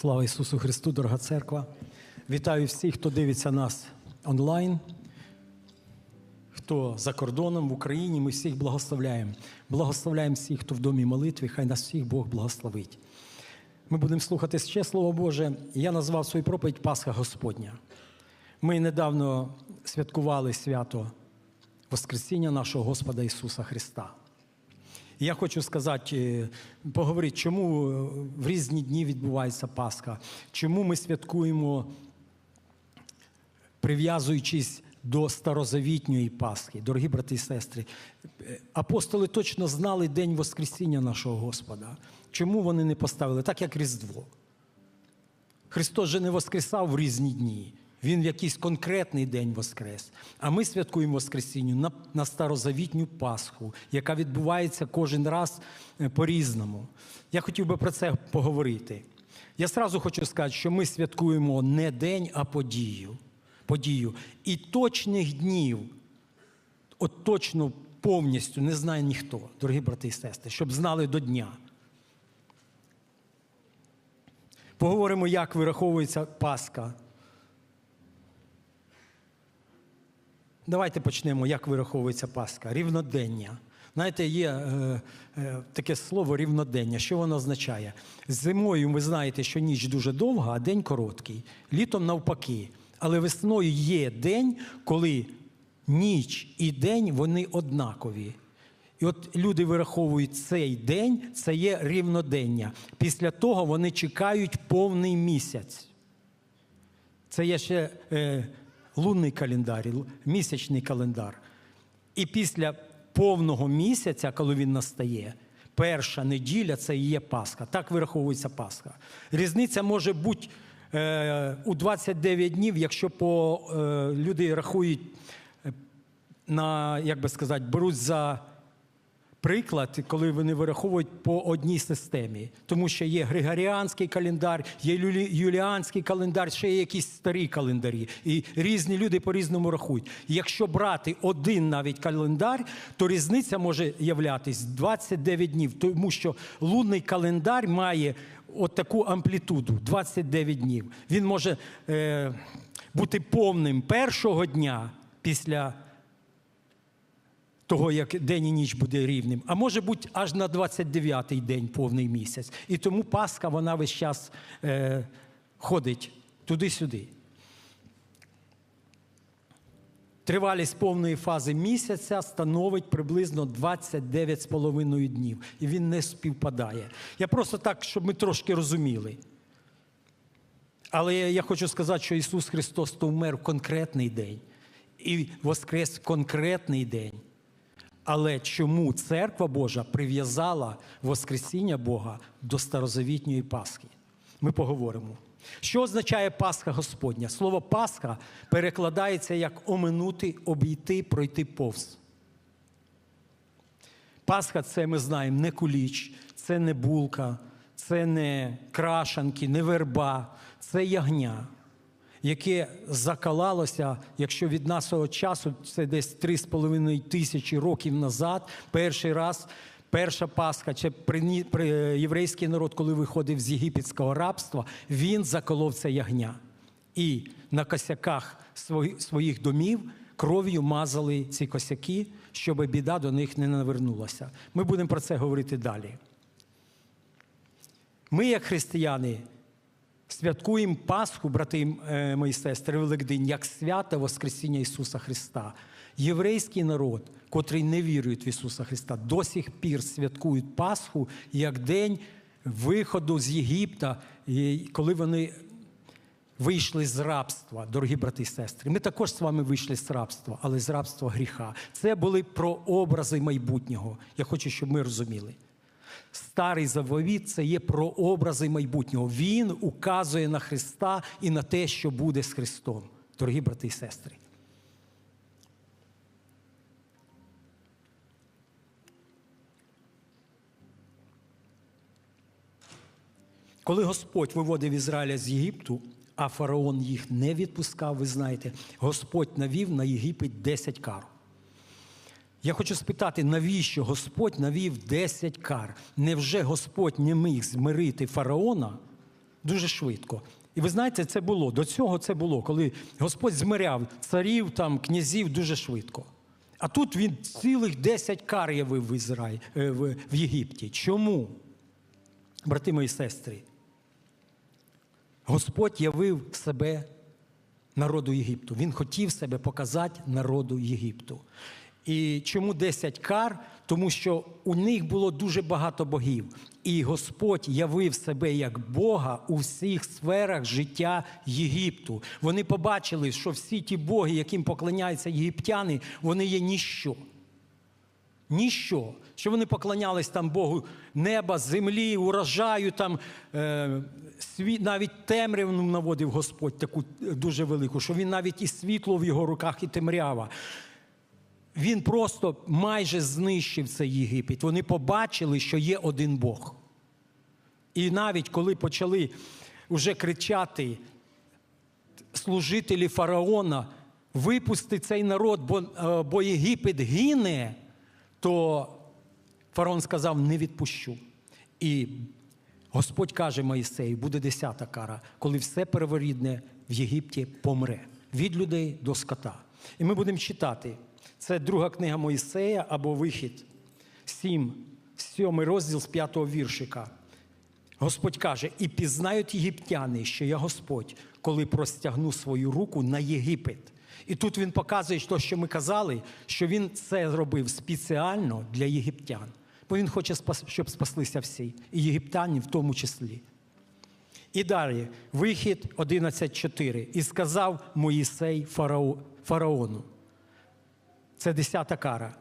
Слава Ісусу Христу, дорога церква. Вітаю всіх, хто дивиться нас онлайн, хто за кордоном в Україні. Ми всіх благословляємо. Благословляємо всіх, хто в домі молитви, хай нас всіх Бог благословить. Ми будемо слухати ще Слово Боже. Я назвав свою проповідь Пасха Господня. Ми недавно святкували свято Воскресіння нашого Господа Ісуса Христа. Я хочу сказати, е, поговорити, чому е, в різні дні відбувається Пасха, чому ми святкуємо, прив'язуючись до старозавітньої Пасхи. Дорогі брати і сестри, е, апостоли точно знали День Воскресіння нашого Господа. Чому вони не поставили? Так як Різдво. Христос же не воскресав в різні дні. Він в якийсь конкретний день воскрес. А ми святкуємо Воскресінню на, на старозавітню Пасху, яка відбувається кожен раз е, по-різному. Я хотів би про це поговорити. Я сразу хочу сказати, що ми святкуємо не день, а подію. подію. І точних днів, от точно повністю не знає ніхто, дорогі брати і сестри, щоб знали до дня. Поговоримо, як вираховується Пасха. Давайте почнемо, як вираховується Пасха. Рівнодення. Знаєте, є е, е, таке слово рівнодення. Що воно означає? Зимою ви знаєте, що ніч дуже довга, а день короткий. Літом навпаки. Але весною є день, коли ніч і день вони однакові. І от люди вираховують цей день, це є рівнодення. Після того вони чекають повний місяць. Це є ще е, лунний календар, місячний календар. І після повного місяця, коли він настає, перша неділя це і є Пасха. Так вираховується Пасха. Різниця може бути е, у 29 днів, якщо по, е, люди рахують е, на, як би сказати, беруть за приклад, коли вони вираховують по одній системі. Тому що є Григоріанський календар, є Юліанський календар, ще є якісь старі календарі. І різні люди по-різному рахують. Якщо брати один навіть календар, то різниця може являтись 29 днів, тому що лунний календар має от таку амплітуду 29 днів. Він може е, бути повним першого дня після того, як день і ніч буде рівним, а може бути аж на 29-й день повний місяць. І тому Пасха вона весь час е, ходить туди-сюди. Тривалість повної фази місяця становить приблизно 29,5 днів. І він не співпадає. Я просто так, щоб ми трошки розуміли. Але я хочу сказати, що Ісус Христос то вмер в конкретний день і воскрес в конкретний день. Але чому церква Божа прив'язала Воскресіння Бога до старозавітньої Пасхи? Ми поговоримо. Що означає Пасха Господня? Слово Пасха перекладається як оминути, обійти, пройти повз. Пасха це ми знаємо не куліч, це не булка, це не крашанки, не верба, це ягня, яке закалалося, якщо від нашого часу це десь 3,5 тисячі років назад, перший раз. Перша Пасха, чи при- єврейський народ, коли виходив з єгипетського рабства, він заколов це ягня. І на косяках своїх домів кров'ю мазали ці косяки, щоб біда до них не навернулася. Ми будемо про це говорити далі. Ми, як християни, святкуємо Пасху, брати е, мої сестри, Великдень, як свято Воскресіння Ісуса Христа. Єврейський народ, котрий не вірує в Ісуса Христа, до сих пір святкують Пасху як день виходу з Єгипта, коли вони вийшли з рабства, дорогі брати і сестри. Ми також з вами вийшли з рабства, але з рабства гріха. Це були прообрази майбутнього. Я хочу, щоб ми розуміли. Старий заповіт це є прообрази майбутнього. Він указує на Христа і на те, що буде з Христом, дорогі брати і сестри. Коли Господь виводив Ізраїля з Єгипту, а фараон їх не відпускав, ви знаєте, Господь навів на Єгипет 10 кар. Я хочу спитати, навіщо Господь навів 10 кар? Невже Господь не міг змирити фараона дуже швидко. І ви знаєте, це було. До цього це було, коли Господь змиряв царів, там, князів дуже швидко. А тут він цілих 10 кар явив в, Ізраї, е, в, в Єгипті. Чому? Брати мої сестри, Господь явив себе народу Єгипту. Він хотів себе показати народу Єгипту. І чому 10 кар? Тому що у них було дуже багато богів. І Господь явив себе як Бога у всіх сферах життя Єгипту. Вони побачили, що всі ті боги, яким поклоняються єгиптяни, вони є ніщо. Ніщо. Що вони поклонялись там Богу неба, землі, урожаю, там е, сві, навіть темряву наводив Господь таку дуже велику, що він навіть і світло в його руках, і темрява. Він просто майже знищив цей Єгипет. Вони побачили, що є один Бог. І навіть коли почали вже кричати служителі фараона, випусти цей народ, бо, е, бо Єгипет гине, то фараон сказав: не відпущу. І Господь каже Моїсею, буде десята кара, коли все перворідне в Єгипті помре від людей до скота. І ми будемо читати. Це друга книга Моїсея або вихід 7, 7 розділ з 5 віршика. Господь каже: і пізнають єгиптяни, що я Господь, коли простягну свою руку на Єгипет. І тут він показує те, що ми казали, що він це зробив спеціально для єгиптян. Бо він хоче, щоб спаслися всі, і єгиптяні в тому числі. І далі, вихід 11.4. І сказав Моїсей фараону. Це десята кара.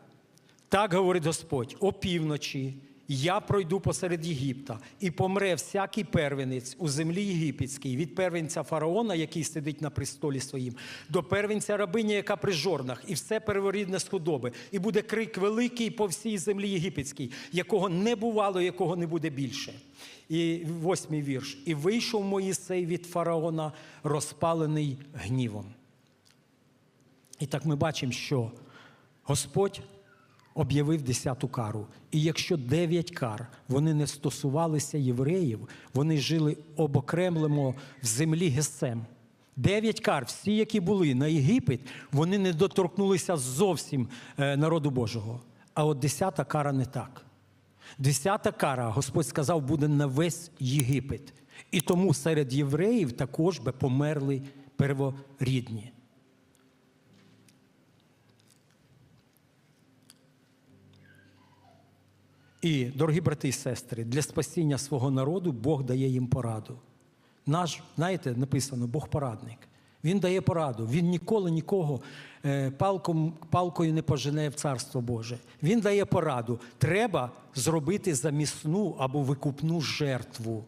Так говорить Господь, опівночі я пройду посеред Єгипта, і помре всякий первенець у землі єгипетській, від первенця фараона, який сидить на престолі своїм, до первенця рабині, яка при жорнах, і все перворідне з худоби. І буде крик великий по всій землі єгипетській, якого не бувало, якого не буде більше. І восьмий вірш. І вийшов Моїсей від фараона, розпалений гнівом. І так ми бачимо, що Господь об'явив десяту кару. І якщо дев'ять кар вони не стосувалися євреїв, вони жили обокремлемо в землі Гесем. Дев'ять кар, всі, які були на Єгипет, вони не доторкнулися зовсім е, народу Божого. А от десята кара не так. Десята кара, Господь сказав, буде на весь Єгипет. І тому серед євреїв також би померли перворідні. І, дорогі брати і сестри, для спасіння свого народу Бог дає їм пораду. Наш, знаєте, написано Бог порадник. Він дає пораду. Він ніколи нікого е, палком, палкою не пожене в Царство Боже. Він дає пораду. Треба зробити замісну або викупну жертву.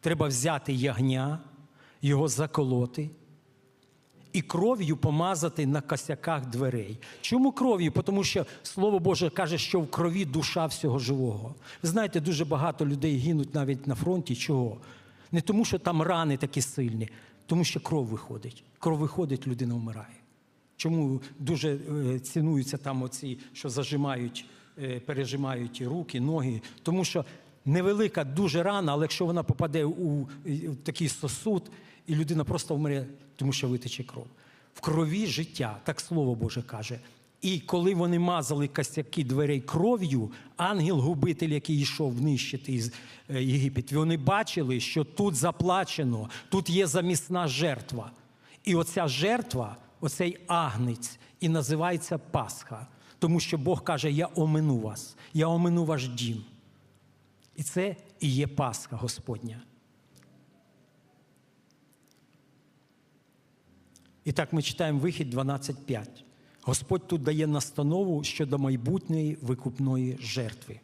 Треба взяти ягня, його заколоти і кров'ю помазати на косяках дверей. Чому кров'ю? Тому що Слово Боже каже, що в крові душа всього живого. Ви знаєте, дуже багато людей гинуть навіть на фронті. Чого? Не тому, що там рани такі сильні, тому що кров виходить. Кров виходить, людина вмирає. Чому дуже е, цінуються там оці, що зажимають, е, пережимають руки, ноги? Тому що невелика дуже рана, але якщо вона попаде у такий сосуд, і людина просто вмре, тому що витече кров. В крові життя, так слово Боже каже. І коли вони мазали костяки дверей кров'ю, ангел-губитель, який йшов нищити із е, Єгипет, вони бачили, що тут заплачено, тут є замісна жертва. І оця жертва, оцей агнець, і називається Пасха. Тому що Бог каже: Я омину вас, я омину ваш дім. І це і є Пасха Господня. І так ми читаємо вихід 12.5. Господь тут дає настанову щодо майбутньої викупної жертви.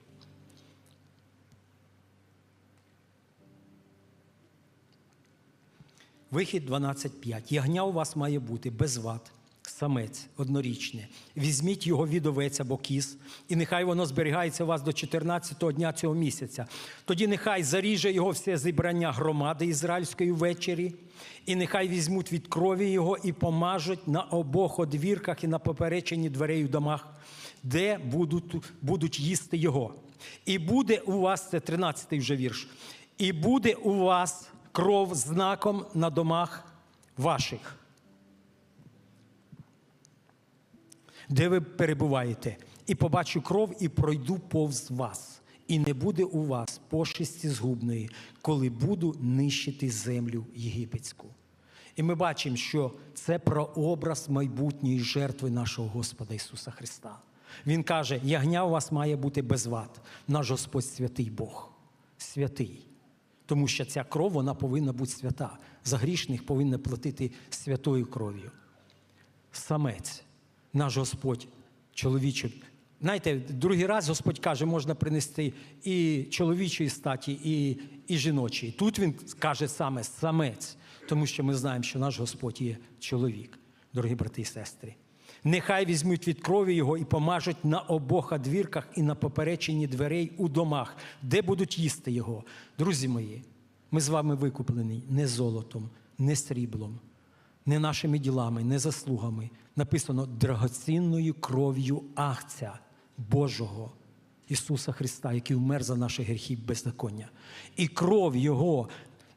Вихід 12.5. Ягня у вас має бути без ват, самець однорічне. Візьміть його від овець або кіз, і нехай воно зберігається у вас до 14-го дня цього місяця. Тоді нехай заріже його все зібрання громади ізраїльської ввечері, і нехай візьмуть від крові його і помажуть на обох одвірках і на попереченні дверей у домах, де будуть, будуть їсти його. І буде у вас, це 13-й вже вірш, і буде у вас кров знаком на домах ваших. Де ви перебуваєте, і побачу кров, і пройду повз вас, і не буде у вас пошесті згубної, коли буду нищити землю єгипетську. І ми бачимо, що це прообраз майбутньої жертви нашого Господа Ісуса Христа. Він каже: ягня у вас має бути без вад. Наш Господь святий Бог, святий. Тому що ця кров вона повинна бути свята. За грішних повинна платити святою кров'ю. Самець, наш Господь, чоловічий. Знаєте, другий раз Господь каже, можна принести і чоловічої статі, і, і жіночої. Тут він каже саме самець, тому що ми знаємо, що наш Господь є чоловік, дорогі брати і сестри. Нехай візьмуть від крові його і помажуть на обох одвірках і на поперечині дверей у домах, де будуть їсти його. Друзі мої, ми з вами викуплені не золотом, не сріблом, не нашими ділами, не заслугами. Написано драгоцінною кров'ю Ахця Божого Ісуса Христа, який вмер за наші гріхи і беззаконня. І кров Його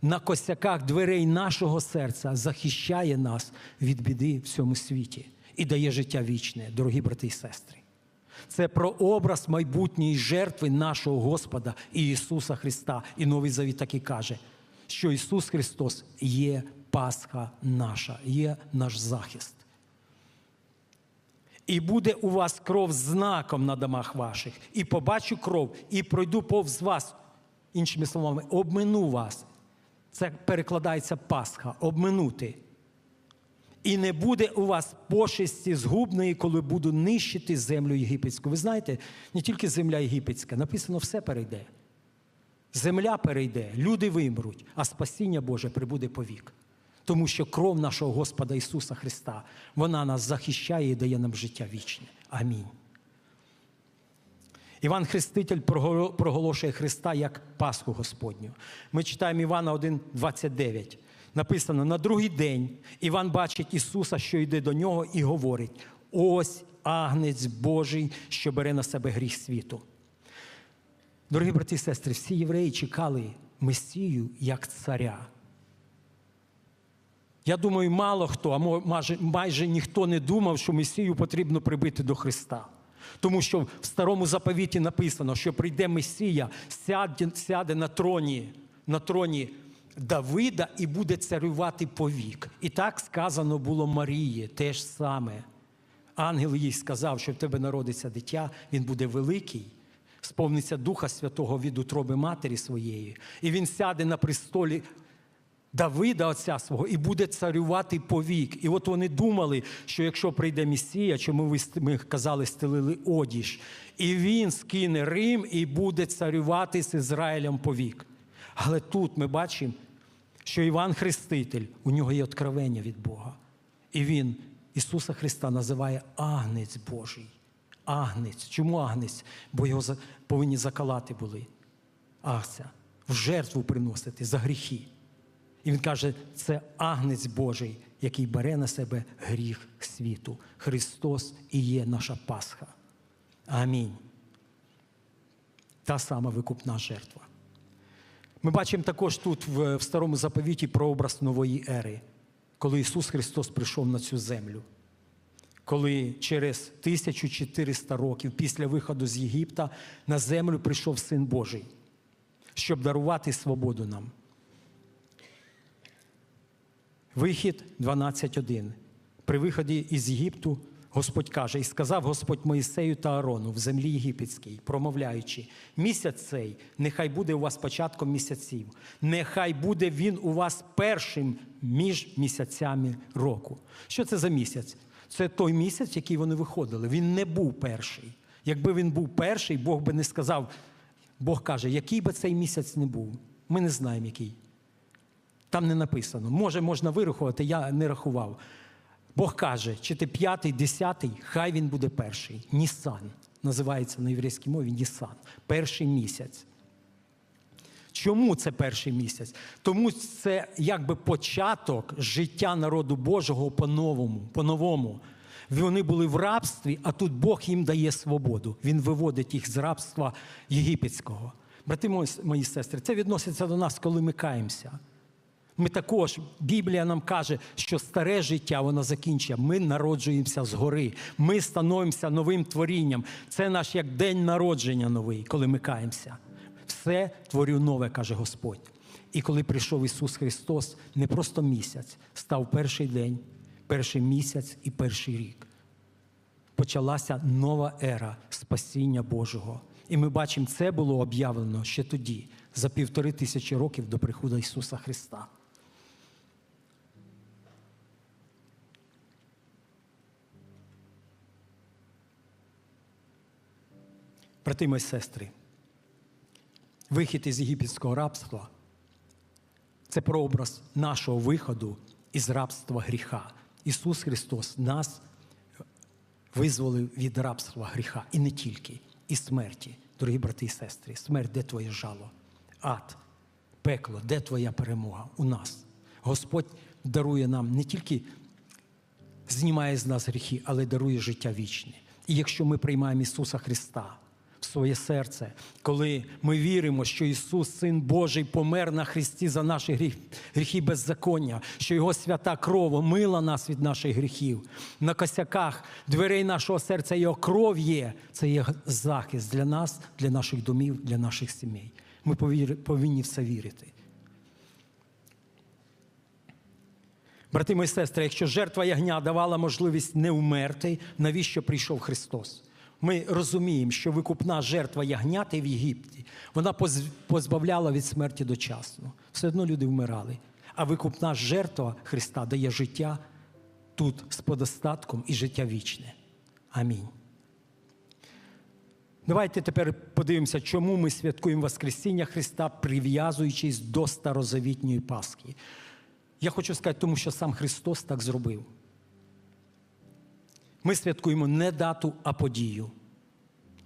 на косяках дверей нашого серця захищає нас від біди в цьому світі і дає життя вічне, дорогі брати і сестри. Це прообраз майбутньої жертви нашого Господа і Ісуса Христа. І Новий Завіт так і каже, що Ісус Христос є Пасха наша, є наш захист. І буде у вас кров знаком на домах ваших, і побачу кров, і пройду повз вас. Іншими словами, обмину вас. Це перекладається Пасха, обминути. І не буде у вас пошесті згубної, коли буду нищити землю єгипетську. Ви знаєте, не тільки земля єгипетська, написано, все перейде. Земля перейде, люди вимруть, а спасіння Боже прибуде повік. Тому що кров нашого Господа Ісуса Христа, вона нас захищає і дає нам життя вічне. Амінь. Іван Хреститель проголошує Христа як Пасху Господню. Ми читаємо Івана 1,29. Написано: на другий день Іван бачить Ісуса, що йде до нього, і говорить: ось агнець Божий, що бере на себе гріх світу. Дорогі брати і сестри, всі євреї чекали Месію як царя. Я думаю, мало хто, а майже, майже ніхто не думав, що Месію потрібно прибити до Христа. Тому що в старому заповіті написано, що прийде Месія, сяде, сяде на троні, на троні Давида і буде царювати повік. І так сказано було Марії, те ж саме. Ангел їй сказав, що в тебе народиться дитя, він буде великий, сповниться Духа Святого від утроби матері своєї, і він сяде на престолі Давида, отця свого, і буде царювати повік. І от вони думали, що якщо прийде Месія, чому ми казали, стелили одіж, і він скине Рим і буде царювати з Ізраїлем повік. Але тут ми бачимо, що Іван Хреститель, у нього є откровення від Бога. І він Ісуса Христа називає Агнець Божий. Агнець. Чому агнець? Бо його повинні закалати були. Агця, в жертву приносити за гріхи. І він каже, це агнець Божий, який бере на себе гріх світу. Христос і є наша Пасха. Амінь. Та сама викупна жертва. Ми бачимо також тут в, старому заповіті прообраз нової ери, коли Ісус Христос прийшов на цю землю. Коли через 1400 років після виходу з Єгипта на землю прийшов Син Божий, щоб дарувати свободу нам. Вихід 12.1. При виході із Єгипту Господь каже, і сказав Господь Моїсею та Арону в землі єгипетській, промовляючи, місяць цей, нехай буде у вас початком місяців, нехай буде він у вас першим між місяцями року. Що це за місяць? Це той місяць, який вони виходили. Він не був перший. Якби він був перший, Бог би не сказав. Бог каже, який би цей місяць не був. Ми не знаємо, який. Там не написано. Може, можна вирахувати, я не рахував. Бог каже, чи ти п'ятий, десятий, хай він буде перший. Нісан. Називається на єврейській мові Нісан. Перший місяць. Чому це перший місяць? Тому це якби початок життя народу Божого по-новому. по-новому. Вони були в рабстві, а тут Бог їм дає свободу. Він виводить їх з рабства єгипетського. Брати мої, сестри, це відноситься до нас, коли ми каємося. Ми також, Біблія нам каже, що старе життя воно закінчує. Ми народжуємося згори. Ми становимося новим творінням. Це наш як день народження новий, коли ми каємося. Все творю нове, каже Господь. І коли прийшов Ісус Христос, не просто місяць, став перший день, перший місяць і перший рік. Почалася нова ера спасіння Божого. І ми бачимо, це було об'явлено ще тоді, за півтори тисячі років до приходу Ісуса Христа. Брати мої сестри, вихід із єгипетського рабства це прообраз нашого виходу із рабства гріха. Ісус Христос нас визволив від рабства гріха і не тільки, і смерті, дорогі брати і сестри. Смерть, де твоє жало? Ад, пекло, де твоя перемога? У нас. Господь дарує нам не тільки знімає з нас гріхи, але дарує життя вічне. І якщо ми приймаємо Ісуса Христа в своє серце, коли ми віримо, що Ісус, Син Божий, помер на Христі за наші гріх, гріхи беззаконня, що Його свята кров омила нас від наших гріхів, на косяках дверей нашого серця Його кров є, це є захист для нас, для наших домів, для наших сімей. Ми повинні в це вірити. Брати мої сестри, якщо жертва ягня давала можливість не вмерти, навіщо прийшов Христос? Ми розуміємо, що викупна жертва ягняти в Єгипті вона позбавляла від смерті дочасно. Все одно люди вмирали. А викупна жертва Христа дає життя тут з подостатком і життя вічне. Амінь. Давайте тепер подивимося, чому ми святкуємо Воскресіння Христа, прив'язуючись до старозавітньої Пасхи. Я хочу сказати, тому що сам Христос так зробив. Ми святкуємо не дату, а подію.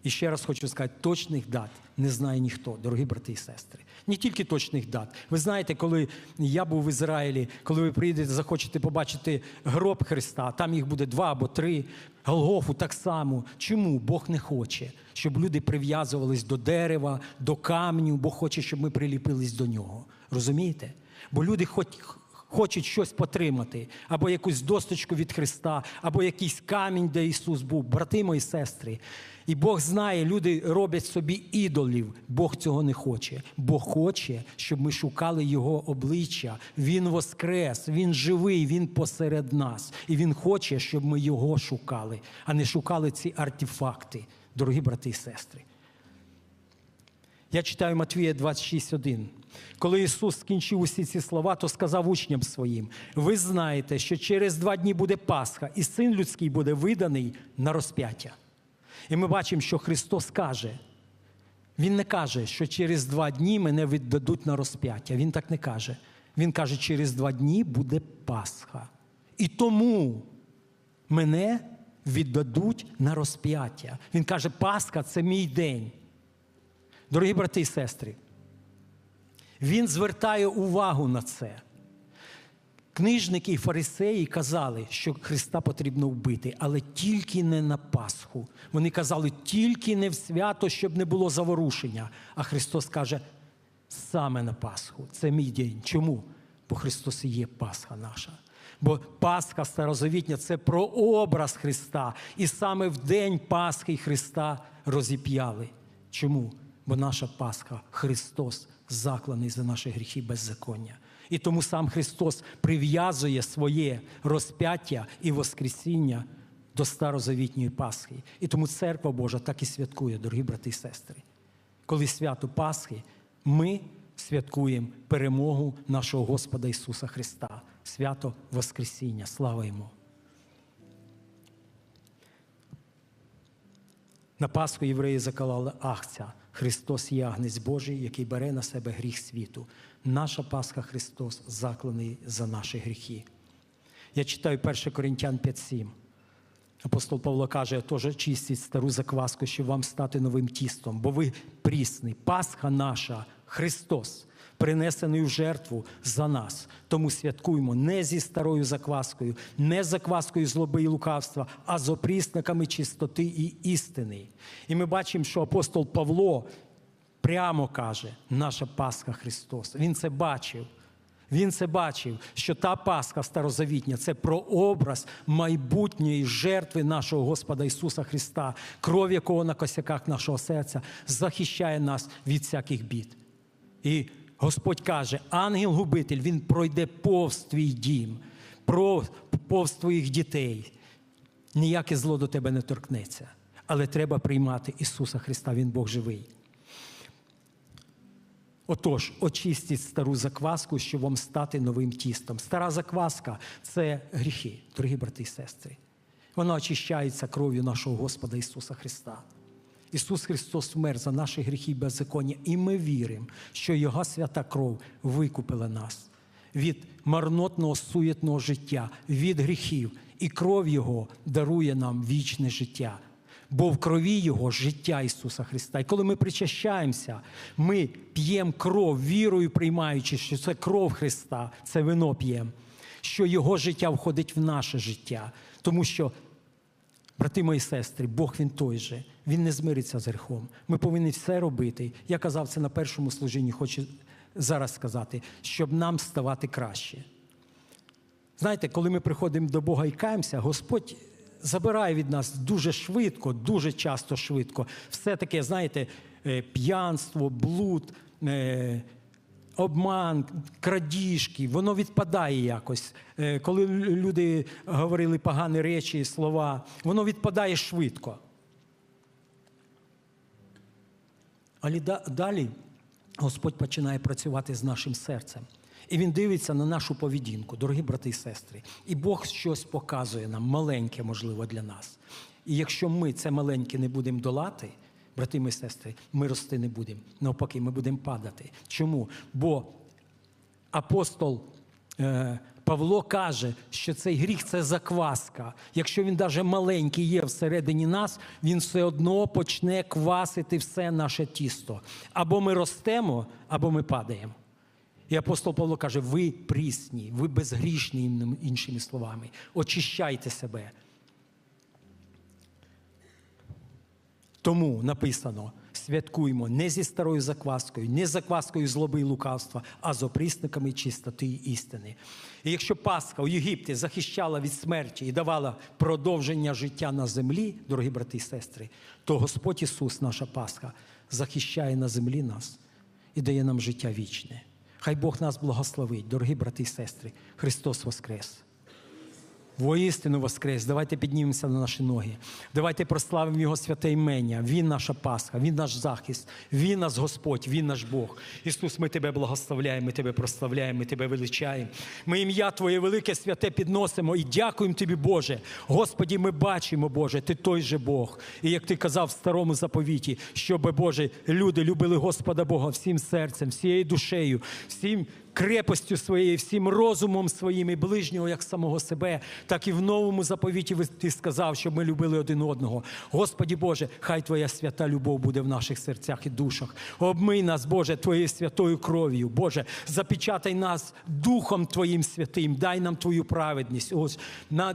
І ще раз хочу сказати, точних дат не знає ніхто, дорогі брати і сестри. Не тільки точних дат. Ви знаєте, коли я був в Ізраїлі, коли ви приїдете, захочете побачити гроб Христа, там їх буде два або три, Голгофу так само. Чому Бог не хоче, щоб люди прив'язувались до дерева, до камню, Бог хоче, щоб ми приліпились до нього. Розумієте? Бо люди хоч хочуть щось потримати, або якусь досточку від Христа, або якийсь камінь, де Ісус був, брати мої сестри. І Бог знає, люди роблять собі ідолів. Бог цього не хоче. Бог хоче, щоб ми шукали Його обличчя. Він воскрес, Він живий, Він посеред нас. І Він хоче, щоб ми Його шукали, а не шукали ці артефакти, дорогі брати і сестри. Я читаю Матвія 26.1. Коли Ісус скінчив усі ці слова, то сказав учням своїм: ви знаєте, що через два дні буде Пасха, і син людський буде виданий на розп'яття. І ми бачимо, що Христос каже. Він не каже, що через два дні мене віддадуть на розп'яття. Він так не каже. Він каже, через два дні буде Пасха. І тому мене віддадуть на розп'яття. Він каже, Пасха це мій день. Дорогі брати і сестри, він звертає увагу на це. Книжники і фарисеї казали, що Христа потрібно вбити, але тільки не на Пасху. Вони казали, тільки не в свято, щоб не було заворушення. А Христос каже, саме на Пасху. Це мій день. Чому? Бо Христос і є Пасха наша. Бо Пасха старозавітня це прообраз Христа. І саме в день Пасхи Христа розіп'яли. Чому? Бо наша Пасха Христос закланий за наші гріхи беззаконня. І тому сам Христос прив'язує своє розп'яття і Воскресіння до старозавітньої Пасхи. І тому церква Божа так і святкує, дорогі брати і сестри. Коли свято Пасхи, ми святкуємо перемогу нашого Господа Ісуса Христа, свято Воскресіння. Слава Йому! На Пасху євреї заколали ахця. Христос Ягнець Божий, який бере на себе гріх світу. Наша Пасха Христос закланий за наші гріхи. Я читаю 1 Коринтян 5.7. Апостол Павло каже, теж чистіть стару закваску, щоб вам стати новим тістом, бо ви прісний. Пасха наша, Христос, принесений в жертву за нас. Тому святкуємо не зі старою закваскою, не з закваскою злоби і лукавства, а з опрісниками чистоти і істини. І ми бачимо, що апостол Павло прямо каже, наша Пасха Христос. Він це бачив. Він це бачив, що та Пасха старозавітня це прообраз майбутньої жертви нашого Господа Ісуса Христа, кров якого на косяках нашого серця захищає нас від всяких бід. І Господь каже: ангел-губитель, він пройде повз твій дім, повз твоїх дітей. Ніяке зло до тебе не торкнеться. Але треба приймати Ісуса Христа, Він Бог живий. Отож, очистіть стару закваску, щоб вам стати новим тістом. Стара закваска це гріхи, дорогі брати і сестри. Вона очищається кров'ю нашого Господа Ісуса Христа. Ісус Христос вмер за наші гріхи і беззаконня, і ми віримо, що Його свята кров викупила нас від марнотного суєтного життя, від гріхів, і кров Його дарує нам вічне життя. Бо в крові Його життя Ісуса Христа. І коли ми причащаємося, ми п'ємо кров, вірою приймаючи, що це кров Христа, це вино п'ємо, що Його життя входить в наше життя. Тому що Брати мої сестри, Бог він той же, Він не змириться з гріхом. Ми повинні все робити. Я казав це на першому служінні, хочу зараз сказати, щоб нам ставати краще. Знаєте, коли ми приходимо до Бога і каємося, Господь забирає від нас дуже швидко, дуже часто швидко. Все таке, знаєте, е, п'янство, блуд, е, обман, крадіжки, воно відпадає якось. Е, Коли люди говорили погані речі, слова, воно відпадає швидко. Але далі Господь починає працювати з нашим серцем. І він дивиться на нашу поведінку, дорогі брати і сестри. І Бог щось показує нам, маленьке, можливо, для нас. І якщо ми це маленьке не будемо долати, брати і сестри, ми рости не будемо. Навпаки, ми будемо падати. Чому? Бо апостол е, Павло каже, що цей гріх це закваска. Якщо він навіть маленький є всередині нас, він все одно почне квасити все наше тісто. Або ми ростемо, або ми падаємо. І апостол Павло каже: ви прісні, ви безгрішні, іншими словами. Очищайте себе. Тому написано: святкуємо не зі старою закваскою, не з закваскою злоби і лукавства, а з опрісниками чистоти і істини. І якщо Пасха у Єгипті захищала від смерті і давала продовження життя на землі, дорогі брати і сестри, то Господь Ісус, наша Пасха, захищає на землі нас і дає нам життя вічне. Хай Бог нас благословить, дорогі брати і сестри. Христос Воскрес! Воістину воскрес. Давайте піднімемося на наші ноги. Давайте прославимо Його святе імення. Він наша Пасха, Він наш захист, Він наш Господь, Він наш Бог. Ісус, ми Тебе благословляємо, ми Тебе прославляємо, ми Тебе величаємо. Ми ім'я Твоє велике святе підносимо і дякуємо Тобі, Боже. Господі, ми бачимо, Боже, Ти той же Бог. І як Ти казав в старому заповіті, щоб, Боже, люди любили Господа Бога всім серцем, всією душею, всім крепостю своєю, всім розумом своїм і ближнього, як самого себе, так і в новому заповіті ти сказав, щоб ми любили один одного. Господі Боже, хай Твоя свята любов буде в наших серцях і душах. Обмий нас, Боже, Твоєю святою кров'ю. Боже, запечатай нас Духом Твоїм святим. Дай нам Твою праведність. Ось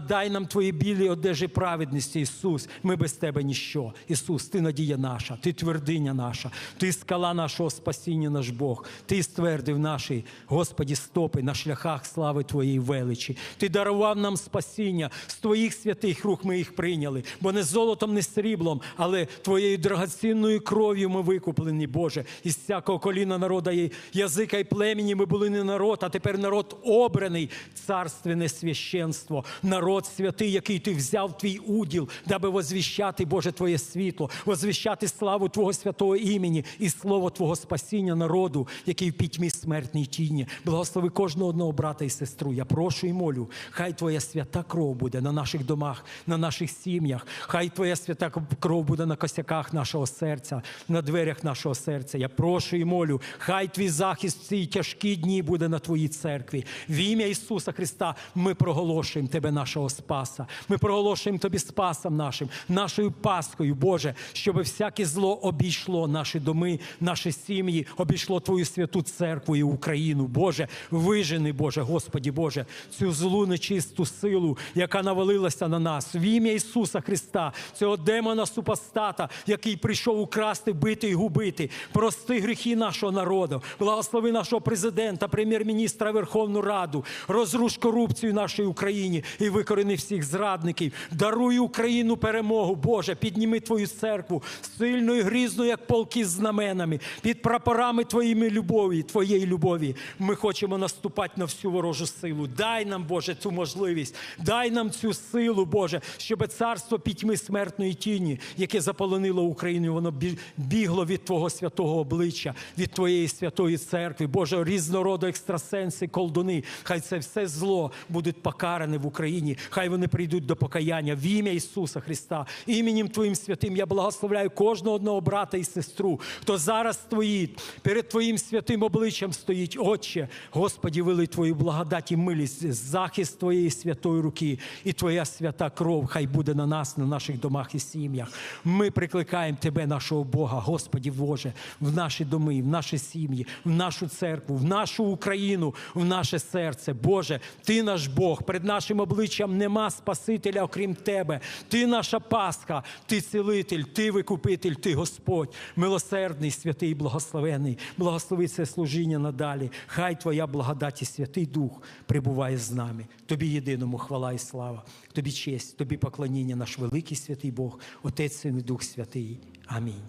дай нам Твої білі одежі праведності, Ісус. Ми без Тебе ніщо. Ісус, Ти надія наша, Ти твердиня наша, Ти скала нашого спасіння, наш Бог. Ти ствердив наші, Господі, стопи на шляхах слави Твоєї величі. Ти дарував нам спасіння. З Твоїх святих рук ми їх прийняли, бо не золотом, не сріблом, але Твоєю драгоцінною кров'ю ми викуплені, Боже. Із всякого коліна народа язика і племені ми були не народ, а тепер народ обраний, царственне священство, народ святий, який ти взяв твій уділ, даби возвіщати, Боже, Твоє світло, возвіщати славу Твого святого імені і слово Твого спасіння народу, який в пітьмі смертній тіні. Благослови кожного одного брата і сестру. Я прошу і молю, хай Твоя свята кров буде на наших домах, на наших сім'ях. Хай Твоя свята кров буде на косяках нашого серця, на дверях нашого серця. Я прошу і молю, хай твій захист в ці тяжкі дні буде на Твоїй церкві. В ім'я Ісуса Христа ми проголошуємо Тебе, нашого Спаса. Ми проголошуємо Тобі Спасом нашим, нашою Паскою, Боже, щоб всяке зло обійшло наші доми, наші сім'ї, обійшло Твою святу церкву і Україну, Боже, вижени, Боже, Господі Боже, цю злу нечисту силу, яка навалилася на нас. В ім'я Ісуса Христа, цього демона супостата, який прийшов украсти, бити і губити. Прости гріхи нашого народу, благослови нашого президента, прем'єр-міністра, Верховну Раду, розруш корупцію в нашій Україні і викорени всіх зрадників. Даруй Україну перемогу, Боже, підніми Твою церкву, сильну і грізну, як полки з знаменами, під прапорами Твоїми любові, Твоєї любові. Ми хочемо наступати на всю ворожу силу. Дай нам, Боже, цю можливість, дай нам цю силу, Боже, щоб царство пітьми смертної тіні, яке заполонило Україну, воно бігло від Твого святого обличчя, від Твоєї святої церкви. Боже, різнороду екстрасенси, колдуни. Хай це все зло буде покаране в Україні. Хай вони прийдуть до покаяння в ім'я Ісуса Христа. Іменем Твоїм святим я благословляю кожного одного брата і сестру, хто зараз стоїть перед Твоїм святим обличчям стоїть. Отче, Господі, вели Твою благодать і милість, захист Твоєї святої руки і Твоя свята кров. Хай буде на нас, на наших домах і сім'ях. Ми прикликаємо Тебе, нашого Бога, Господі Боже, в наші доми, в наші сім'ї, в нашу церкву, в нашу Україну, в наше серце. Боже, Ти наш Бог, перед нашим обличчям нема Спасителя, окрім Тебе. Ти наша Пасха, Ти цілитель, Ти викупитель, Ти Господь, милосердний, святий, благословений. Благослови це служіння надалі. Хай Твоя благодать і Святий Дух прибуває з нами. Тобі єдиному хвала і слава, Тобі честь, Тобі поклоніння, наш великий святий Бог, Отець Син і Дух Святий. Амінь.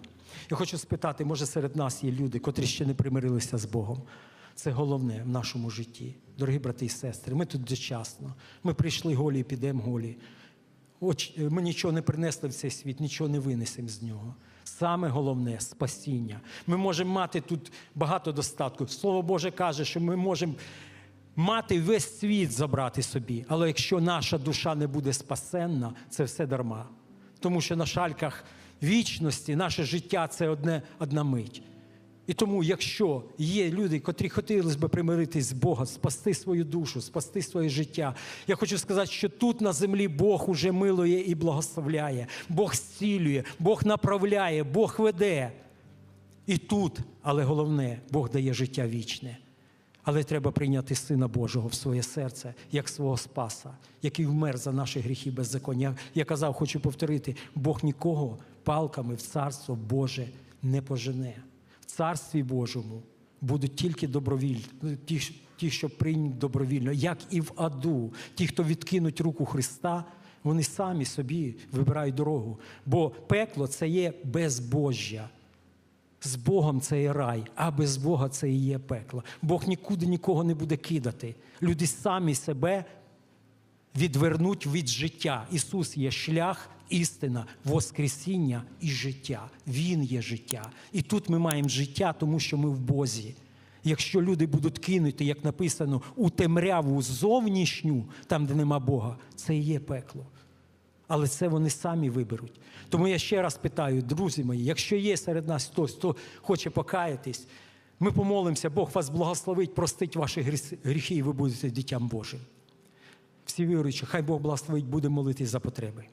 Я хочу спитати, може серед нас є люди, котрі ще не примирилися з Богом. Це головне в нашому житті. Дорогі брати і сестри, ми тут дочасно. Ми прийшли голі і підемо голі. Ми нічого не принесли в цей світ, нічого не винесемо з нього. Саме головне спасіння. Ми можемо мати тут багато достатку. Слово Боже каже, що ми можемо мати весь світ забрати собі. Але якщо наша душа не буде спасенна, це все дарма. Тому що на шальках вічності наше життя це одне, одна мить. І тому, якщо є люди, котрі хотіли би примиритись з Богом, спасти свою душу, спасти своє життя, я хочу сказати, що тут на землі Бог уже милує і благословляє, Бог зцілює, Бог направляє, Бог веде. І тут, але головне, Бог дає життя вічне. Але треба прийняти Сина Божого в своє серце, як свого Спаса, який вмер за наші гріхи беззаконня. Я казав, хочу повторити: Бог нікого палками в царство Боже не пожене. Царстві Божому будуть тільки добровільні, ті, ті, що прийняті добровільно, як і в аду. Ті, хто відкинуть руку Христа, вони самі собі вибирають дорогу. Бо пекло це є безбожжя. З Богом це є рай, а без Бога це і є пекло. Бог нікуди нікого не буде кидати. Люди самі себе відвернуть від життя. Ісус є шлях, істина, воскресіння і життя. Він є життя. І тут ми маємо життя, тому що ми в Бозі. Якщо люди будуть кинути, як написано, у темряву зовнішню, там, де нема Бога, це і є пекло. Але це вони самі виберуть. Тому я ще раз питаю, друзі мої, якщо є серед нас хтось, хто хоче покаятись, ми помолимося, Бог вас благословить, простить ваші гріхи, і ви будете дітям Божим. Всі віруючі, хай Бог благословить, буде молитись за потреби.